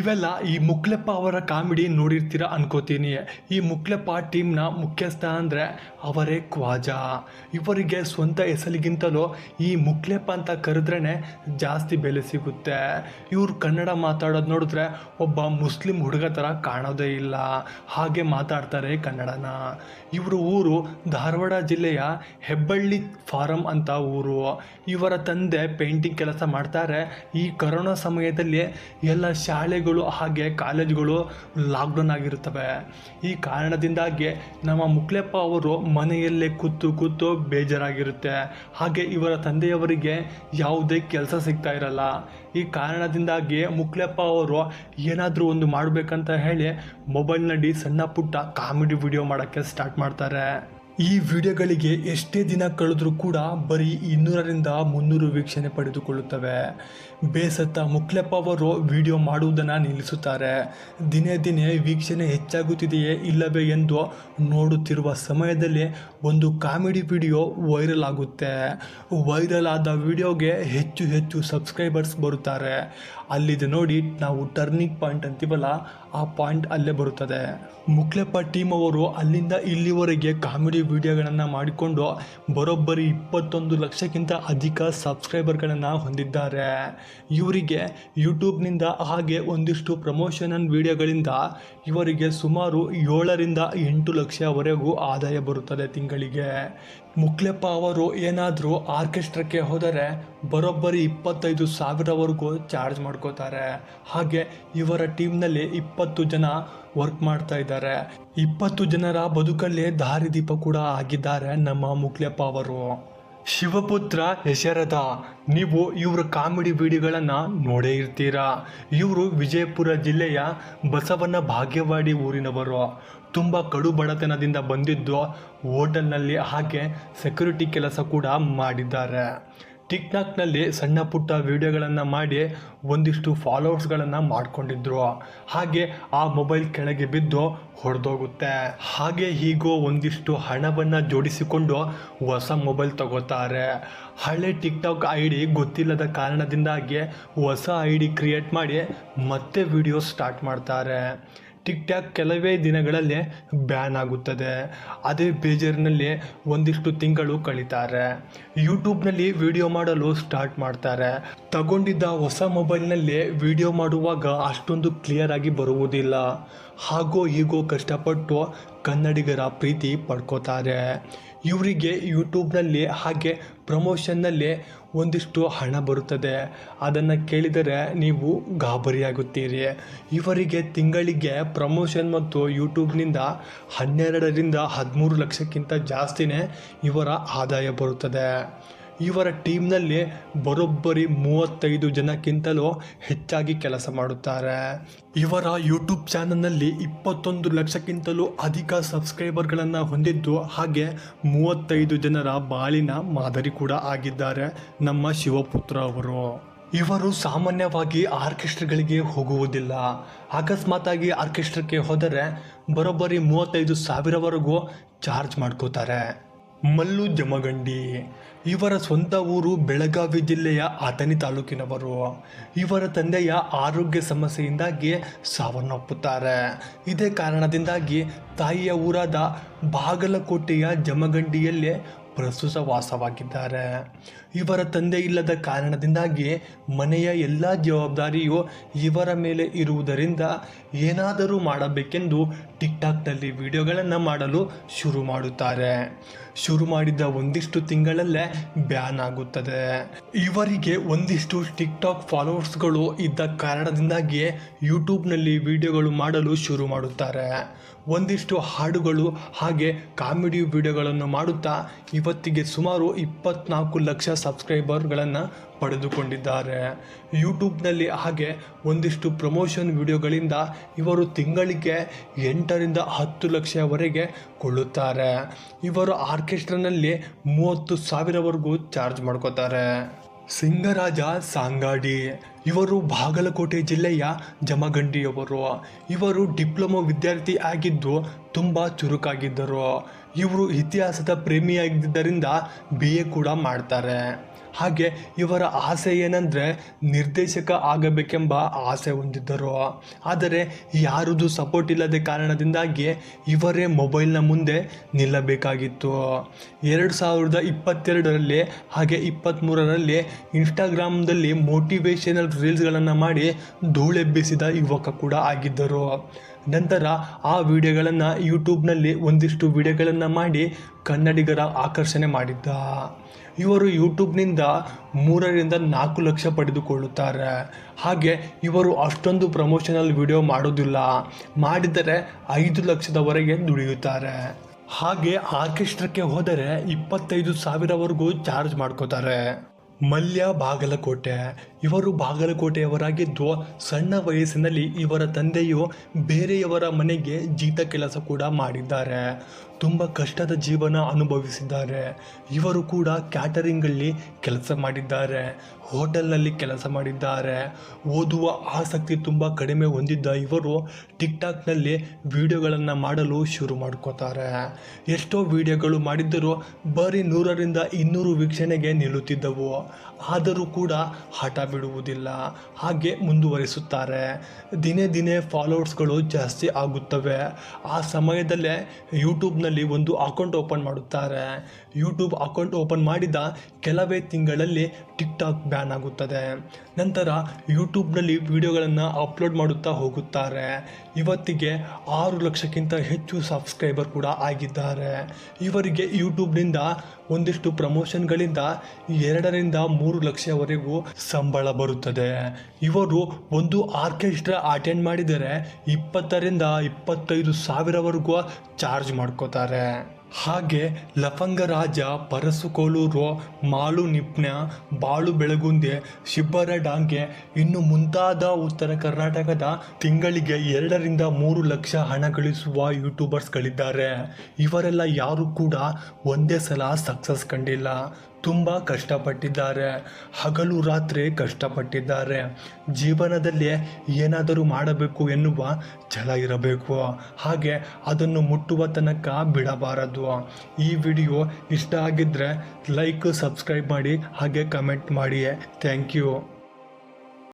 ನೀವೆಲ್ಲ ಈ ಮುಕ್ಲೆಪ್ಪ ಅವರ ಕಾಮಿಡಿ ನೋಡಿರ್ತೀರ ಅನ್ಕೋತೀನಿ. ಈ ಮುಕ್ಲೆಪ್ಪ ಟೀಮ್ನ ಮುಖ್ಯಸ್ಥ ಅಂದರೆ ಅವರೇ ಕ್ವಾಜಾ ಇವರಿಗೆ ಸ್ವಂತ ಹೆಸರಿಗಿಂತಲೂ ಈ ಮುಕ್ಲೆಪ್ಪ ಅಂತ ಕರೆದ್ರೇ ಜಾಸ್ತಿ ಬೆಲೆ ಸಿಗುತ್ತೆ. ಇವ್ರು ಕನ್ನಡ ಮಾತಾಡೋದು ನೋಡಿದ್ರೆ ಒಬ್ಬ ಮುಸ್ಲಿಂ ಹುಡುಗ ಥರ ಕಾಣೋದೇ ಇಲ್ಲ. ಹಾಗೆ ಮಾತಾಡ್ತಾರೆ ಕನ್ನಡನ. ಇವರು ಊರು ಧಾರವಾಡ ಜಿಲ್ಲೆಯ ಹೆಬ್ಬಳ್ಳಿ ಫಾರಂ ಅಂತ ಊರು. ಇವರ ತಂದೆ ಪೇಂಟಿಂಗ್ ಕೆಲಸ ಮಾಡ್ತಾರೆ. ಈ ಕರೋನಾ ಸಮಯದಲ್ಲಿ ಎಲ್ಲ ಶಾಲೆಗಳು ಹಾಗೆ ಕಾಲೇಜುಗಳು ಲಾಕ್ಡೌನ್ ಆಗಿರುತ್ತವೆ. ಈ ಕಾರಣದಿಂದಾಗಿ ನಮ್ಮ ಮುಕ್ಲೆಪ್ಪ ಅವರು ಮನೆಯಲ್ಲೇ ಕೂತು ಕೂತು ಬೇಜಾರಾಗಿರುತ್ತೆ. ಹಾಗೆ ಇವರ ತಂದೆಯವರಿಗೆ ಯಾವುದೇ ಕೆಲಸ ಸಿಗ್ತಾ ಇರಲ್ಲ. ಈ ಕಾರಣದಿಂದಾಗಿ ಮುಕ್ಲೆಪ್ಪ ಅವರು ಏನಾದರೂ ಒಂದು ಮಾಡಬೇಕಂತ ಹೇಳಿ ಮೊಬೈಲ್ನಲ್ಲಿ ಸಣ್ಣ ಪುಟ್ಟ ಕಾಮಿಡಿ ವಿಡಿಯೋ ಮಾಡೋಕ್ಕೆ ಸ್ಟಾರ್ಟ್ ಮಾಡ್ತಾರೆ. ಈ ವಿಡಿಯೋಗಳಿಗೆ ಎಷ್ಟೇ ದಿನ ಕಳೆದರೂ ಕೂಡ ಬರೀ ಇನ್ನೂರರಿಂದ ಮುನ್ನೂರು ವೀಕ್ಷಣೆ ಪಡೆದುಕೊಳ್ಳುತ್ತವೆ. ಬೇಸತ್ತ ಮುಕ್ಲೆಪ್ಪ ಅವರು ವಿಡಿಯೋ ಮಾಡುವುದನ್ನು ನಿಲ್ಲಿಸುತ್ತಾರೆ. ದಿನೇ ದಿನೇ ವೀಕ್ಷಣೆ ಹೆಚ್ಚಾಗುತ್ತಿದೆಯೇ ಇಲ್ಲವೇ ಎಂದು ನೋಡುತ್ತಿರುವ ಸಮಯದಲ್ಲಿ ಒಂದು ಕಾಮಿಡಿ ವಿಡಿಯೋ ವೈರಲ್ ಆಗುತ್ತೆ. ವೈರಲ್ ಆದ ವಿಡಿಯೋಗೆ ಹೆಚ್ಚು ಹೆಚ್ಚು ಸಬ್ಸ್ಕ್ರೈಬರ್ಸ್ ಬರುತ್ತಾರೆ. ಅಲ್ಲಿದೆ ನೋಡಿ, ನಾವು ಟರ್ನಿಂಗ್ ಪಾಯಿಂಟ್ ಅಂತೀವಲ್ಲ, ಆ ಪಾಯಿಂಟ್ ಅಲ್ಲೇ ಬರುತ್ತದೆ. ಮುಕ್ಲೆಪ್ಪ ಟೀಮ್ ಅವರು ಅಲ್ಲಿಂದ ಇಲ್ಲಿವರೆಗೆ ಕಾಮಿಡಿ ವಿಡಿಯೋಗಳನ್ನು ಮಾಡಿಕೊಂಡು ಬರೋಬ್ಬರಿ ಇಪ್ಪತ್ತೊಂದು ಲಕ್ಷಕ್ಕಿಂತ ಅಧಿಕ ಸಬ್ಸ್ಕ್ರೈಬರ್ಗಳನ್ನು ಹೊಂದಿದ್ದಾರೆ. ಇವರಿಗೆ ಯೂಟ್ಯೂಬ್ನಿಂದ ಹಾಗೆ ಒಂದಿಷ್ಟು ಪ್ರಮೋಷನಲ್ ವಿಡಿಯೋಗಳಿಂದ ಇವರಿಗೆ ಸುಮಾರು ಏಳರಿಂದ ಎಂಟು ಲಕ್ಷವರೆಗೂ ಆದಾಯ ಬರುತ್ತದೆ ತಿಂಗಳಿಗೆ. ಮುಕ್ಲೆಪ್ಪ ಅವರು ಏನಾದರೂ ಆರ್ಕೆಸ್ಟ್ರಾಕ್ಕೆ ಹೋದರೆ ಬರೋಬ್ಬರಿ ಇಪ್ಪತ್ತೈದು ಸಾವಿರವರೆಗೂ ಚಾರ್ಜ್ ಮಾಡ್ಕೋತಾರೆ. ಹಾಗೆ ಇವರ ಟೀಮ್ನಲ್ಲಿ ಇಪ್ಪತ್ತು ಜನ ವರ್ಕ್ ಮಾಡ್ತಾ ಇದ್ದಾರೆ. ಇಪ್ಪತ್ತು ಜನರ ಬದುಕಲ್ಲಿ ದಾರಿದೀಪ ಕೂಡ ಆಗಿದ್ದಾರೆ ನಮ್ಮ ಮುಕ್ಲೆಪ್ಪ ಅವರು. ಶಿವಪುತ್ರ ಹೆಸರದ ನೀವು ಇವರ ಕಾಮಿಡಿ ವಿಡಿಯೋಗಳನ್ನು ನೋಡೇ ಇರ್ತೀರಾ? ಇವರು ವಿಜಯಪುರ ಜಿಲ್ಲೆಯ ಬಸವನ ಭಾಗ್ಯವಾಡಿ ಊರಿನವರು. ತುಂಬ ಕಡು ಬಡತನದಿಂದ ಬಂದಿದ್ದು ಹೋಟೆಲ್ನಲ್ಲಿ ಹಾಗೆ ಸೆಕ್ಯೂರಿಟಿ ಕೆಲಸ ಕೂಡ ಮಾಡಿದ್ದಾರೆ. ಟಿಕ್ಟಾಕ್ನಲ್ಲಿ ಸಣ್ಣ ಪುಟ್ಟ ವಿಡಿಯೋಗಳನ್ನು ಮಾಡಿ ಒಂದಿಷ್ಟು ಫಾಲೋವರ್ಸ್ಗಳನ್ನು ಮಾಡ್ಕೊಂಡಿದ್ರು. ಹಾಗೆ ಆ ಮೊಬೈಲ್ ಕೆಳಗೆ ಬಿದ್ದು ಹೊಡೆದೋಗುತ್ತೆ. ಹಾಗೆ ಹೀಗೋ ಒಂದಿಷ್ಟು ಹಣವನ್ನು ಜೋಡಿಸಿಕೊಂಡು ಹೊಸ ಮೊಬೈಲ್ ತಗೋತಾರೆ. ಹಳೆ ಟಿಕ್ಟಾಕ್ ಐ ಡಿ ಗೊತ್ತಿಲ್ಲದ ಕಾರಣದಿಂದಾಗಿ ಹೊಸ ಐ ಡಿ ಕ್ರಿಯೇಟ್ ಮಾಡಿ ಮತ್ತೆ ವಿಡಿಯೋ ಸ್ಟಾರ್ಟ್ ಮಾಡ್ತಾರೆ. ಟಿಕ್ ಟಾಕ್ ಕೆಲವೇ ದಿನಗಳಲ್ಲಿ ಬ್ಯಾನ್ ಆಗುತ್ತದೆ. ಅದೇ ಬೇಜಾರಿನಲ್ಲಿ ಒಂದಿಷ್ಟು ತಿಂಗಳು ಕಳೀತಾರೆ. ಯೂಟ್ಯೂಬ್ನಲ್ಲಿ ವಿಡಿಯೋ ಮಾಡಲು ಸ್ಟಾರ್ಟ್ ಮಾಡ್ತಾರೆ. ತಗೊಂಡಿದ್ದ ಹೊಸ ಮೊಬೈಲ್ನಲ್ಲಿ ವಿಡಿಯೋ ಮಾಡುವಾಗ ಅಷ್ಟೊಂದು ಕ್ಲಿಯರ್ ಆಗಿ ಬರುವುದಿಲ್ಲ. ಹಾಗೋ ಹೀಗೋ ಕಷ್ಟಪಟ್ಟು ಕನ್ನಡಿಗರ ಪ್ರೀತಿ ಪಡ್ಕೋತಾರೆ. ಇವರಿಗೆ ಯೂಟ್ಯೂಬ್ನಲ್ಲಿ ಹಾಗೆ ಪ್ರಮೋಷನ್ನಲ್ಲಿ ಒಂದಿಷ್ಟು ಹಣ ಬರುತ್ತದೆ. ಅದನ್ನು ಕೇಳಿದರೆ ನೀವು ಗಾಬರಿಯಾಗುತ್ತೀರಿ. ಇವರಿಗೆ ತಿಂಗಳಿಗೆ ಪ್ರಮೋಷನ್ ಮತ್ತು ಯೂಟ್ಯೂಬ್ನಿಂದ ಹನ್ನೆರಡರಿಂದ ಹದಿಮೂರು ಲಕ್ಷಕ್ಕಿಂತ ಜಾಸ್ತಿನೇ ಇವರ ಆದಾಯ ಬರುತ್ತದೆ. ಇವರ ಟೀಮ್ನಲ್ಲಿ ಬರೋಬ್ಬರಿ ಮೂವತ್ತೈದು ಜನಕ್ಕಿಂತಲೂ ಹೆಚ್ಚಾಗಿ ಕೆಲಸ ಮಾಡುತ್ತಾರೆ. ಇವರ ಯೂಟ್ಯೂಬ್ ಚಾನಲ್ನಲ್ಲಿ ಇಪ್ಪತ್ತೊಂದು ಲಕ್ಷಕ್ಕಿಂತಲೂ ಅಧಿಕ ಸಬ್ಸ್ಕ್ರೈಬರ್ಗಳನ್ನು ಹೊಂದಿದ್ದು, ಹಾಗೆ ಮೂವತ್ತೈದು ಜನರ ಬಾಳಿನ ಮಾದರಿ ಕೂಡ ಆಗಿದ್ದಾರೆ ನಮ್ಮ ಶಿವಪುತ್ರ ಅವರು. ಇವರು ಸಾಮಾನ್ಯವಾಗಿ ಆರ್ಕೆಸ್ಟ್ರಾಗಳಿಗೆ ಹೋಗುವುದಿಲ್ಲ. ಅಕಸ್ಮಾತಾಗಿ ಆರ್ಕೆಸ್ಟ್ರಾಕ್ಕೆ ಹೋದರೆ ಬರೋಬ್ಬರಿ ಮೂವತ್ತೈದು ಸಾವಿರವರೆಗೂ ಚಾರ್ಜ್ ಮಾಡ್ಕೋತಾರೆ. ಮಲ್ಲು ಜಮಗಂಡಿ. ಇವರ ಸ್ವಂತ ಊರು ಬೆಳಗಾವಿ ಜಿಲ್ಲೆಯ ಅಥಣಿ ತಾಲೂಕಿನವರು. ಇವರ ತಂದೆಯ ಆರೋಗ್ಯ ಸಮಸ್ಯೆಯಿಂದಾಗಿ ಸಾವನ್ನಪ್ಪುತ್ತಾರೆ. ಇದೇ ಕಾರಣದಿಂದಾಗಿ ತಾಯಿಯ ಊರಾದ ಬಾಗಲಕೋಟೆಯ ಜಮಗಂಡಿಯಲ್ಲೇ ಪ್ರಸ್ತುತ ವಾಸವಾಗಿದ್ದಾರೆ. ಇವರ ತಂದೆ ಇಲ್ಲದ ಕಾರಣದಿಂದಾಗಿ ಮನೆಯ ಎಲ್ಲ ಜವಾಬ್ದಾರಿಯು ಇವರ ಮೇಲೆ ಇರುವುದರಿಂದ ಏನಾದರೂ ಮಾಡಬೇಕೆಂದು ಟಿಕ್ಟಾಕ್ನಲ್ಲಿ ವಿಡಿಯೋಗಳನ್ನು ಮಾಡಲು ಶುರು ಮಾಡುತ್ತಾರೆ. ಶುರು ಮಾಡಿದ ಒಂದಿಷ್ಟು ತಿಂಗಳಲ್ಲೇ ಬ್ಯಾನ್ ಆಗುತ್ತದೆ. ಇವರಿಗೆ ಒಂದಿಷ್ಟು ಟಿಕ್ಟಾಕ್ ಫಾಲೋವರ್ಸ್ಗಳು ಇದ್ದ ಕಾರಣದಿಂದಾಗಿಯೇ ಯೂಟ್ಯೂಬ್ನಲ್ಲಿ ವಿಡಿಯೋಗಳು ಮಾಡಲು ಶುರು ಮಾಡುತ್ತಾರೆ. ಒಂದಿಷ್ಟು ಹಾಡುಗಳು ಹಾಗೆ ಕಾಮಿಡಿ ವಿಡಿಯೋಗಳನ್ನು ಮಾಡುತ್ತಾ ಇವತ್ತಿಗೆ ಸುಮಾರು ಇಪ್ಪತ್ನಾಲ್ಕು ಲಕ್ಷ ಸಬ್ಸ್ಕ್ರೈಬರ್ಗಳನ್ನು ಪಡೆದುಕೊಂಡಿದ್ದಾರೆ. ಯೂಟ್ಯೂಬ್ನಲ್ಲಿ ಹಾಗೆ ಒಂದಿಷ್ಟು ಪ್ರಮೋಷನ್ ವಿಡಿಯೋಗಳಿಂದ ಇವರು ತಿಂಗಳಿಗೆ ಎಂಟರಿಂದ ಹತ್ತು ಲಕ್ಷವರೆಗೆ ಕೊಳ್ಳುತ್ತಾರೆ. ಇವರು ಆರ್ಕೆಸ್ಟ್ರಾನಲ್ಲಿ ಮೂವತ್ತು ಸಾವಿರವರೆಗೂ ಚಾರ್ಜ್ ಮಾಡ್ಕೋತಾರೆ. ಸಿಂಗರಾಜ ಸಾಂಗಾಡಿ, ಇವರು ಬಾಗಲಕೋಟೆ ಜಿಲ್ಲೆಯ ಜಮಗಂಡಿಯವರು. ಇವರು ಡಿಪ್ಲೊಮೊ ವಿದ್ಯಾರ್ಥಿ ಆಗಿದ್ದು ತುಂಬ ಚುರುಕಾಗಿದ್ದರು. ಇವರು ಇತಿಹಾಸದ ಪ್ರೇಮಿಯಾಗಿದ್ದರಿಂದ ಬಿ ಎ ಕೂಡ ಮಾಡ್ತಾರೆ. ಹಾಗೆ ಇವರ ಆಸೆ ಏನಂದರೆ ನಿರ್ದೇಶಕ ಆಗಬೇಕೆಂಬ ಆಸೆ ಹೊಂದಿದ್ದರು. ಆದರೆ ಯಾರದು ಸಪೋರ್ಟ್ ಇಲ್ಲದ ಕಾರಣದಿಂದಾಗಿ ಇವರೇ ಮೊಬೈಲ್ನ ಮುಂದೆ ನಿಲ್ಲಬೇಕಾಗಿತ್ತು. ಎರಡು ಸಾವಿರದ ಇಪ್ಪತ್ತೆರಡರಲ್ಲಿ ಹಾಗೆ ಇಪ್ಪತ್ತ್ಮೂರರಲ್ಲಿ ಇನ್ಸ್ಟಾಗ್ರಾಮ್ದಲ್ಲಿ ಮೋಟಿವೇಶನಲ್ ರೀಲ್ಸ್ಗಳನ್ನು ಮಾಡಿ ಧೂಳೆಬ್ಬಿಸಿದ ಯುವಕ ಕೂಡ ಆಗಿದ್ದರು. ನಂತರ ಆ ವಿಡಿಯೋಗಳನ್ನು ಯೂಟ್ಯೂಬ್ನಲ್ಲಿ ಒಂದಿಷ್ಟು ವಿಡಿಯೋಗಳನ್ನು ಮಾಡಿ ಕನ್ನಡಿಗರ ಆಕರ್ಷಣೆ ಮಾಡಿದ್ದ. ಇವರು ಯೂಟ್ಯೂಬ್ನಿಂದ ಮೂರರಿಂದ ನಾಲ್ಕು ಲಕ್ಷ ಪಡೆದುಕೊಳ್ಳುತ್ತಾರೆ. ಹಾಗೆ ಇವರು ಅಷ್ಟೊಂದು ಪ್ರಮೋಷನಲ್ ವಿಡಿಯೋ ಮಾಡೋದಿಲ್ಲ. ಮಾಡಿದರೆ ಐದು ಲಕ್ಷದವರೆಗೆ ದುಡಿಯುತ್ತಾರೆ. ಹಾಗೆ ಆರ್ಕೆಸ್ಟ್ರಾಕ್ಕೆ ಹೋದರೆ ಇಪ್ಪತ್ತೈದು ಸಾವಿರವರೆಗೂ ಚಾರ್ಜ್ ಮಾಡ್ಕೋತಾರೆ. ಮಲ್ಯ ಬಾಗಲಕೋಟೆ. ಇವರು ಬಾಗಲಕೋಟೆಯವರಾಗಿದ್ದು ಸಣ್ಣ ವಯಸ್ಸಿನಲ್ಲಿ ಇವರ ತಂದೆಯು ಬೇರೆಯವರ ಮನೆಗೆ ಜೀತ ಕೆಲಸ ಕೂಡ ಮಾಡಿದ್ದಾರೆ. ತುಂಬ ಕಷ್ಟದ ಜೀವನ ಅನುಭವಿಸಿದ್ದಾರೆ. ಇವರು ಕೂಡ ಕ್ಯಾಟರಿಂಗಲ್ಲಿ ಕೆಲಸ ಮಾಡಿದ್ದಾರೆ. ಹೋಟೆಲ್ನಲ್ಲಿ ಕೆಲಸ ಮಾಡಿದ್ದಾರೆ. ಓದುವ ಆಸಕ್ತಿ ತುಂಬ ಕಡಿಮೆ ಹೊಂದಿದ್ದ ಇವರು ಟಿಕ್ಟಾಕ್ನಲ್ಲಿ ವಿಡಿಯೋಗಳನ್ನು ಮಾಡಲು ಶುರು ಮಾಡ್ಕೋತಾರೆ. ಎಷ್ಟೋ ವಿಡಿಯೋಗಳು ಮಾಡಿದ್ದರೂ ಬರೀ ನೂರರಿಂದ ಇನ್ನೂರು ವೀಕ್ಷಣೆಗೆ ನಿಲ್ಲುತ್ತಿದ್ದವು. ಆದರೂ ಕೂಡ ಹಠ ಬಿಡುವುದಿಲ್ಲ. ಹಾಗೆ ಮುಂದುವರಿಸುತ್ತಾರೆ. ದಿನೇ ದಿನೇ ಫಾಲೋವರ್ಸ್ಗಳು ಜಾಸ್ತಿ ಆಗುತ್ತವೆ. ಆ ಸಮಯದಲ್ಲೇ ಯೂಟ್ಯೂಬ್ನಲ್ಲಿ ಒಂದು ಅಕೌಂಟ್ ಓಪನ್ ಮಾಡುತ್ತಾರೆ. ಯೂಟ್ಯೂಬ್ ಅಕೌಂಟ್ ಓಪನ್ ಮಾಡಿದ ಕೆಲವೇ ತಿಂಗಳಲ್ಲಿ ಟಿಕ್ಟಾಕ್ ಬ್ಯಾನ್ ಆಗುತ್ತದೆ. ನಂತರ ಯೂಟ್ಯೂಬ್ನಲ್ಲಿ ವಿಡಿಯೋಗಳನ್ನು ಅಪ್ಲೋಡ್ ಮಾಡುತ್ತಾ ಹೋಗುತ್ತಾರೆ. ಇವತ್ತಿಗೆ ಆರು ಲಕ್ಷಕ್ಕಿಂತ ಹೆಚ್ಚು ಸಬ್ಸ್ಕ್ರೈಬರ್ ಕೂಡ ಆಗಿದ್ದಾರೆ. ಇವರಿಗೆ ಯೂಟ್ಯೂಬ್ನಿಂದ ಒಂದಿಷ್ಟು ಪ್ರಮೋಷನ್ಗಳಿಂದ ಎರಡರಿಂದ ಮೂರು ಲಕ್ಷವರೆಗೂ ಸಂಬಳ ಬರುತ್ತದೆ. ಇವರು ಒಂದು ಆರ್ಕೆಸ್ಟ್ರಾ ಅಟೆಂಡ್ ಮಾಡಿದರೆ ಇಪ್ಪತ್ತರಿಂದ ಇಪ್ಪತ್ತೈದು ಸಾವಿರವರೆಗೂ ಚಾರ್ಜ್ ಮಾಡ್ಕೋತಾರೆ. ಹಾಗೆ ಲಫಂಗ ರಾಜ, ಪರಸುಕೋಲೂರು, ಮಾಳು ನಿಪ್ನ, ಬಾಳು ಬೆಳಗುಂದೆ, ಶಿಬ್ಬರ ಡಾಂಗೆ, ಇನ್ನು ಮುಂತಾದ ಉತ್ತರ ಕರ್ನಾಟಕದ ತಿಂಗಳಿಗೆ ಎರಡರಿಂದ ಮೂರು ಲಕ್ಷ ಹಣ ಗಳಿಸುವ ಯೂಟ್ಯೂಬರ್ಸ್ಗಳಿದ್ದಾರೆ. ಇವರೆಲ್ಲ ಯಾರು ಕೂಡ ಒಂದೇ ಸಲ ಸಕ್ಸಸ್ ಕಂಡಿಲ್ಲ. ತುಂಬ ಕಷ್ಟಪಟ್ಟಿದ್ದಾರೆ, ಹಗಲು ರಾತ್ರಿ ಕಷ್ಟಪಟ್ಟಿದ್ದಾರೆ, ಜೀವನದಲ್ಲಿ ಏನಾದರೂ ಮಾಡಬೇಕು ಎನ್ನುವ ಛಲ ಇರಬೇಕು. ಹಾಗೆ ಅದನ್ನು ಮುಟ್ಟುವ ತನಕ ಬಿಡಬಾರದು. ಈ ವಿಡಿಯೋ ಇಷ್ಟ ಆಗಿದ್ದರೆ ಲೈಕ್, ಸಬ್ಸ್ಕ್ರೈಬ್ ಮಾಡಿ, ಹಾಗೆ ಕಮೆಂಟ್ ಮಾಡಿ. Thank you.